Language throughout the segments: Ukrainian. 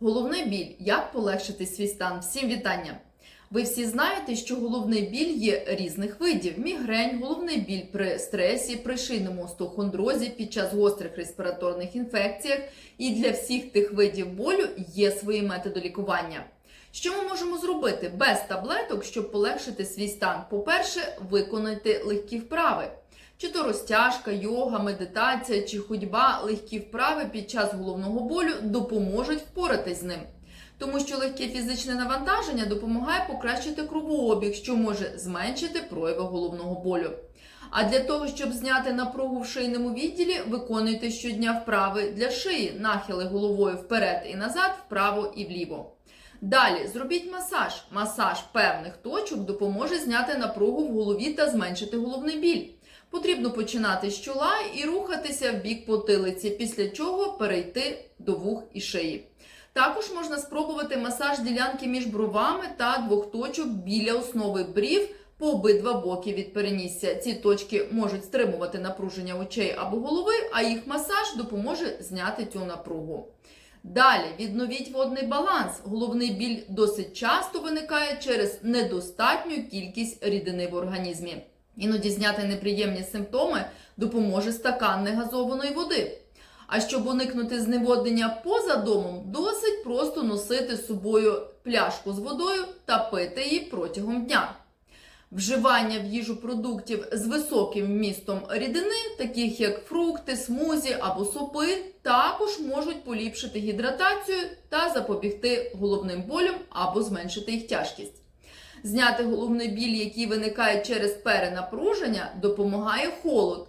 Головний біль. Як полегшити свій стан? Всім вітання! Ви всі знаєте, що головний біль є різних видів: мігрень, головний біль при стресі, при шийному остеохондрозі під час гострих респіраторних інфекціях. І для всіх тих видів болю є свої методи лікування. Що ми можемо зробити без таблеток, щоб полегшити свій стан? По-перше, виконати легкі вправи. Чи то розтяжка, йога, медитація чи ходьба, легкі вправи під час головного болю допоможуть впоратись з ним. Тому що легке фізичне навантаження допомагає покращити кровообіг, що може зменшити прояви головного болю. А для того, щоб зняти напругу в шийному відділі, виконуйте щодня вправи для шиї, нахили головою вперед і назад, вправо і вліво. Далі зробіть масаж. Масаж певних точок допоможе зняти напругу в голові та зменшити головний біль. Потрібно починати з чола і рухатися в бік потилиці, після чого перейти до вух і шиї. Також можна спробувати масаж ділянки між бровами та двох точок біля основи брів по обидва боки від перенісся. Ці точки можуть стримувати напруження очей або голови, а їх масаж допоможе зняти цю напругу. Далі відновіть водний баланс. Головний біль досить часто виникає через недостатню кількість рідини в організмі. Іноді зняти неприємні симптоми допоможе стакан негазованої води. А щоб уникнути зневоднення поза домом, досить просто носити з собою пляшку з водою та пити її протягом дня. Вживання в їжу продуктів з високим вмістом рідини, таких як фрукти, смузі або супи, також можуть поліпшити гідратацію та запобігти головним болям або зменшити їх тяжкість. Зняти головний біль, який виникає через перенапруження, допомагає холод.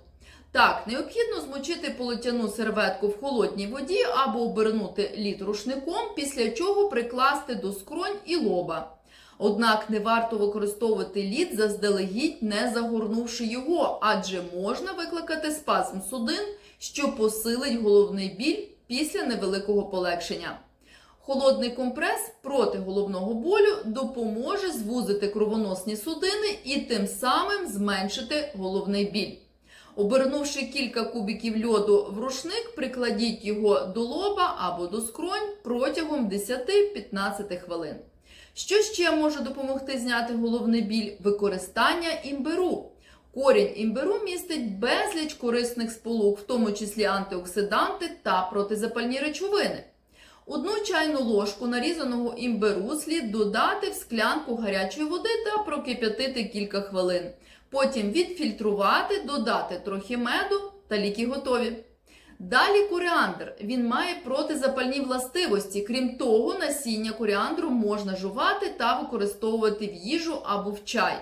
Так, необхідно змочити полотяну серветку в холодній воді або обернути лід рушником, після чого прикласти до скронь і лоба. Однак не варто використовувати лід заздалегідь, не загорнувши його, адже можна викликати спазм судин, що посилить головний біль після невеликого полегшення. Холодний компрес проти головного болю допоможе звузити кровоносні судини і тим самим зменшити головний біль. Обернувши кілька кубиків льоду в рушник, прикладіть його до лоба або до скронь протягом 10-15 хвилин. Що ще може допомогти зняти головний біль? Використання імбиру. Корінь імбиру містить безліч корисних сполук, в тому числі антиоксиданти та протизапальні речовини. Одну чайну ложку нарізаного імбиру слід додати в склянку гарячої води та прокип'ятити кілька хвилин. Потім відфільтрувати, додати трохи меду та ліки готові. Далі коріандр. Він має протизапальні властивості. Крім того, насіння коріандру можна жувати та використовувати в їжу або в чай.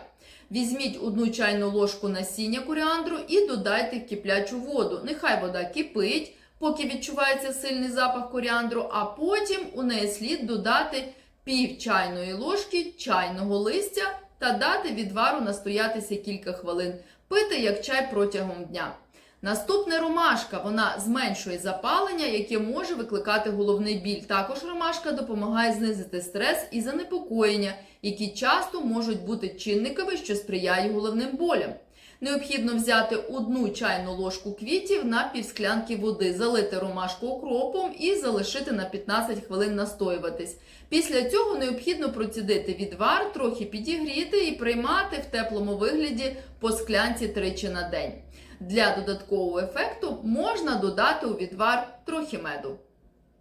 Візьміть одну чайну ложку насіння коріандру і додайте в киплячу воду. Нехай вода кипить, поки відчувається сильний запах коріандру, а потім у неї слід додати пів чайної ложки чайного листя та дати відвару настоятися кілька хвилин. Пити як чай протягом дня. Наступне ромашка. Вона зменшує запалення, яке може викликати головний біль. Також ромашка допомагає знизити стрес і занепокоєння, які часто можуть бути чинниками, що сприяють головним болям. Необхідно взяти одну чайну ложку квітів на півсклянки води, залити ромашку окропом і залишити на 15 хвилин настоюватись. Після цього необхідно процідити відвар, трохи підігріти і приймати в теплому вигляді по склянці тричі на день. Для додаткового ефекту можна додати у відвар трохи меду.